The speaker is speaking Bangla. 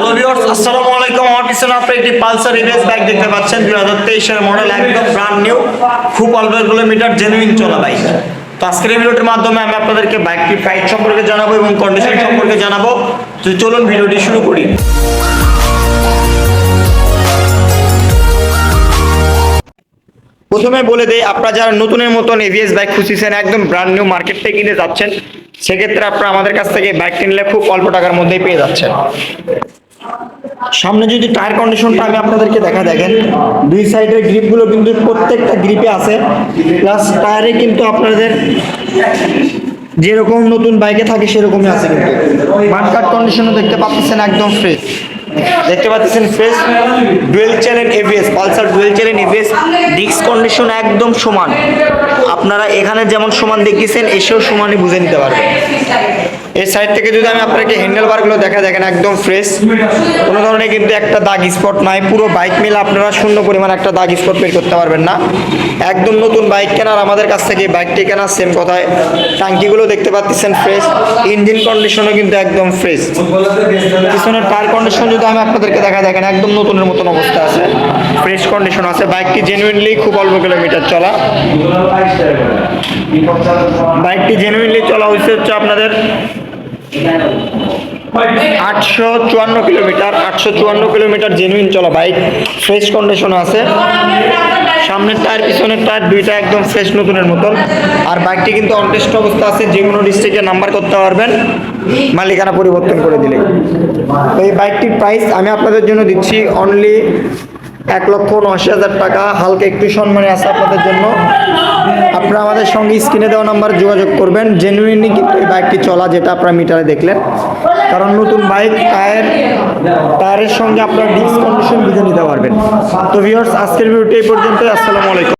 হ্যালো ভিউয়ার্স আসসালামু আলাইকুম। আমার পিছনে আপনি একটি পালসার ইভেস বাইক দেখতে পাচ্ছেন। দুই হাজার তেইশের মডেল একদম ব্রান্ড নিউ খুব অল্প কিলোমিটার জেনুইন চলা বাইক তো আজকের ভিডিওটির মাধ্যমে আমি আপনাদেরকে বাইকটির প্রাইস সম্পর্কে জানাব এবং কন্ডিশন সম্পর্কে জানাব। তো চলুন ভিডিওটি শুরু করি। প্রথমে বলে দেই, আপনারা যারা নতুনের মতন এভিএস বাইক খুঁজছেন একদম ব্র্যান্ড নিউ মার্কেট কিনে যাচ্ছেন, সেক্ষেত্রে আপনারা আমাদের কাছ থেকে বাইক কিনলে খুব অল্প টাকার মধ্যেই পেয়ে যাচ্ছেন। সামনে যদি টায়ার কন্ডিশনটা আমি আপনাদেরকে দেখা দেখেন, দুই সাইডের গ্রিপগুলো কিন্তু প্রত্যেকটা গ্রিপে আছে প্লাস টায়ারে কিন্তু আপনাদের যেরকম নতুন বাইকে থাকে সেরকমই আছে কিন্তু। মার্কাট কন্ডিশনও দেখতে পাচ্ছেন একদম ফ্রেশ দেখতে পাচ্ছেন fresh dual channel ABS Pulsar dual channel ABS disc condition একদম সমান। আপনারা এখানে যেমন সমান দেখিয়েছেন, এসেও সমানই বুঝে নিতে পারবেন। এই সাইড থেকে যদি আমি আপনাকে হ্যান্ডেল বারগুলো দেখা দেখেন একদম ফ্রেশ কোনো ধরনের কিন্তু একটা দাগ স্পট নাই, পুরো বাইক মিলে আপনারা শূন্য পরিমাণ একটা দাগ স্পট বের করতে পারবেন না। একদম নতুন বাইক কেনার আমাদের কাছ থেকে বাইকটি কেনার সেম কথায় ট্যাঙ্কিগুলো দেখতে পাচ্ছেন ফ্রেশ ইঞ্জিন কন্ডিশনও কিন্তু একদম ফ্রেশ পিছনের টায়ার কন্ডিশন যদি আমি আপনাদেরকে দেখা দেখেন একদম নতুনের মতন অবস্থা আছে। ফ্রেশ কন্ডিশন আছে। বাইকটি জেনুইনলি খুব অল্প কিলোমিটার চলা। বাইকটি জেনুইনলি চলা হয়েছে হচ্ছে আপনাদের আটশো চুয়ান্ন কিলোমিটার আটশো চুয়ান্ন কিলোমিটার জেনুইন চলা বাইক। ফ্রেশ কন্ডিশন আছে। সামনের টায়ার, পিছনের টায়ার দুইটা একদম ফ্রেশ নতুনের মতন। আর বাইকটি কিন্তু অনটেস্ট অবস্থা আছে, যে কোনো ডিস্ট্রিক্টে নাম্বার করতে পারবেন। মালিকানা পরিবর্তন করে দিলে তো এই বাইকটির প্রাইস আমি আপনাদের জন্য দিচ্ছি অনলি এক লক্ষ উনআশি হাজার টাকা। হালকা একটু সম্মানে আছে আপনাদের জন্য। আপনারা আমাদের সঙ্গে স্ক্রিনে দেওয়া নাম্বার যোগাযোগ করবেন। জেনুইনলি কিন্তু এই বাইকটি চলা যেটা আপনারা মিটারে দেখলেন। কারণ নতুন বাইক টায়ার টায়ারের সঙ্গে আপনারা ডিস্ক কন্ডিশন বুঝে নিতে পারবেন। তো ভিউয়ার্স আজকের ভিডিওটি এই পর্যন্ত আসসালামু আলাইকুম।